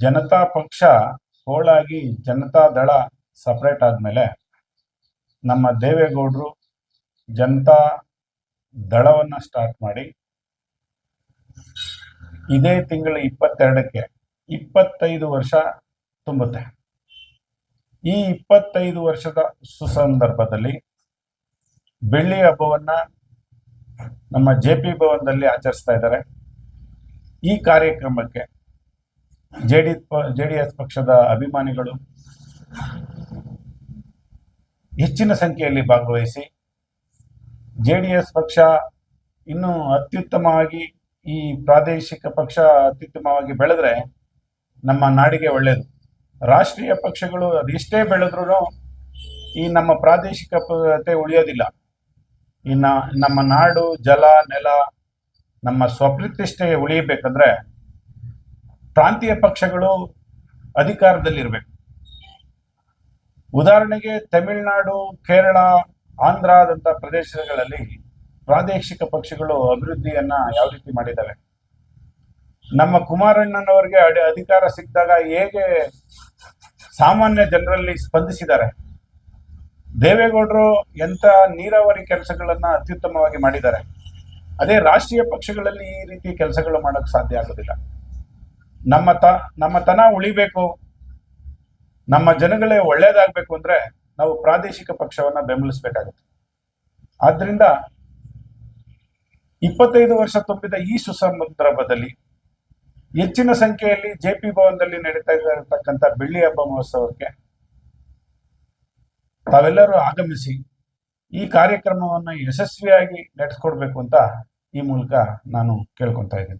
ಜನತಾ ಪಕ್ಷ ಹೋಳಾಗಿ ಜನತಾ ದಳ ಸಪ್ರೇಟ್ ಆದಮೇಲೆ ನಮ್ಮ ದೇವೇಗೌಡರು ಜನತಾ ದಳವನ್ನು ಸ್ಟಾರ್ಟ್ ಮಾಡಿ ಇದೇ ತಿಂಗಳ ಇಪ್ಪತ್ತೆರಡಕ್ಕೆ ಇಪ್ಪತ್ತೈದು ವರ್ಷ ತುಂಬುತ್ತೆ. ಈ ಇಪ್ಪತ್ತೈದು ವರ್ಷದ ಸುಸಂದರ್ಭದಲ್ಲಿ ಬೆಳ್ಳಿ ಹಬ್ಬವನ್ನು ನಮ್ಮ ಜೆ ಪಿ ಭವನದಲ್ಲಿ ಆಚರಿಸ್ತಾ ಇದ್ದಾರೆ. ಈ ಕಾರ್ಯಕ್ರಮಕ್ಕೆ ಜೆ ಡಿ ಜೆ ಪಕ್ಷದ ಅಭಿಮಾನಿಗಳು ಹೆಚ್ಚಿನ ಸಂಖ್ಯೆಯಲ್ಲಿ ಭಾಗವಹಿಸಿ ಜೆ ಡಿ ಎಸ್ ಪಕ್ಷ ಇನ್ನೂ ಅತ್ಯುತ್ತಮವಾಗಿ ಈ ಪ್ರಾದೇಶಿಕ ಪಕ್ಷ ಅತ್ಯುತ್ತಮವಾಗಿ ಬೆಳೆದ್ರೆ ನಮ್ಮ ನಾಡಿಗೆ ಒಳ್ಳೆಯದು ರಾಷ್ಟ್ರೀಯ ಪಕ್ಷಗಳು ಅದೆಷ್ಟೇ ಬೆಳೆದ್ರೂ ಈ ನಮ್ಮ ಪ್ರಾದೇಶಿಕತೆ ಉಳಿಯೋದಿಲ್ಲ. ಇನ್ನ ನಮ್ಮ ನಾಡು, ಜಲ, ನೆಲ, ನಮ್ಮ ಸ್ವಪ್ರತಿಷ್ಠೆ ಉಳಿಯಬೇಕಂದ್ರೆ ಪ್ರಾಂತೀಯ ಪಕ್ಷಗಳು ಅಧಿಕಾರದಲ್ಲಿರಬೇಕು. ಉದಾಹರಣೆಗೆ ತಮಿಳುನಾಡು, ಕೇರಳ, ಆಂಧ್ರದಂತ ಪ್ರದೇಶಗಳಲ್ಲಿ ಪ್ರಾದೇಶಿಕ ಪಕ್ಷಗಳು ಅಭಿವೃದ್ಧಿಯನ್ನ ಯಾವ ರೀತಿ ಮಾಡಿದ್ದಾವೆ? ನಮ್ಮ ಕುಮಾರಣ್ಣನವರಿಗೆ ಅಡಿ, ಅಧಿಕಾರ ಸಿಕ್ಕಿದಾಗ ಹೇಗೆ ಸಾಮಾನ್ಯ ಜನರಲ್ಲಿ ಸ್ಪಂದಿಸಿದ್ದಾರೆ? ದೇವೇಗೌಡರು ಎಂತ ನೀರಾವರಿ ಕೆಲಸಗಳನ್ನ ಅತ್ಯುತ್ತಮವಾಗಿ ಮಾಡಿದ್ದಾರೆ. ಅದೇ ರಾಷ್ಟ್ರೀಯ ಪಕ್ಷಗಳಲ್ಲಿ ಈ ರೀತಿ ಕೆಲಸಗಳು ಮಾಡೋಕ್ಕೆ ಸಾಧ್ಯ ಆಗೋದಿಲ್ಲ. ನಮ್ಮ ತ, ನಮ್ಮ ತನ ಉಳಿಬೇಕು. ನಮ್ಮ ಜನಗಳೇ ಒಳ್ಳೇದಾಗಬೇಕು ಅಂದ್ರೆ ನಾವು ಪ್ರಾದೇಶಿಕ ಪಕ್ಷವನ್ನ ಬೆಂಬಲಿಸಬೇಕಾಗುತ್ತೆ. ಆದ್ದರಿಂದ ಇಪ್ಪತ್ತೈದು ವರ್ಷ ತುಂಬಿದ ಈ ಸುಸಂದರ್ಭದಲ್ಲಿ ಹೆಚ್ಚಿನ ಸಂಖ್ಯೆಯಲ್ಲಿ ಜೆ ಪಿ ಭವನದಲ್ಲಿ ನಡೀತಾ ಇರತಕ್ಕಂಥ ಬೆಳ್ಳಿ ಹಬ್ಬ ಮಹೋತ್ಸವಕ್ಕೆ ತಾವೆಲ್ಲರೂ ಆಗಮಿಸಿ ಈ ಕಾರ್ಯಕ್ರಮವನ್ನು ಯಶಸ್ವಿಯಾಗಿ ನಡೆಸ್ಕೊಡ್ಬೇಕು ಅಂತ ಈ ಮೂಲಕ ನಾನು ಕೇಳ್ಕೊತಾ ಇದ್ದೀನಿ.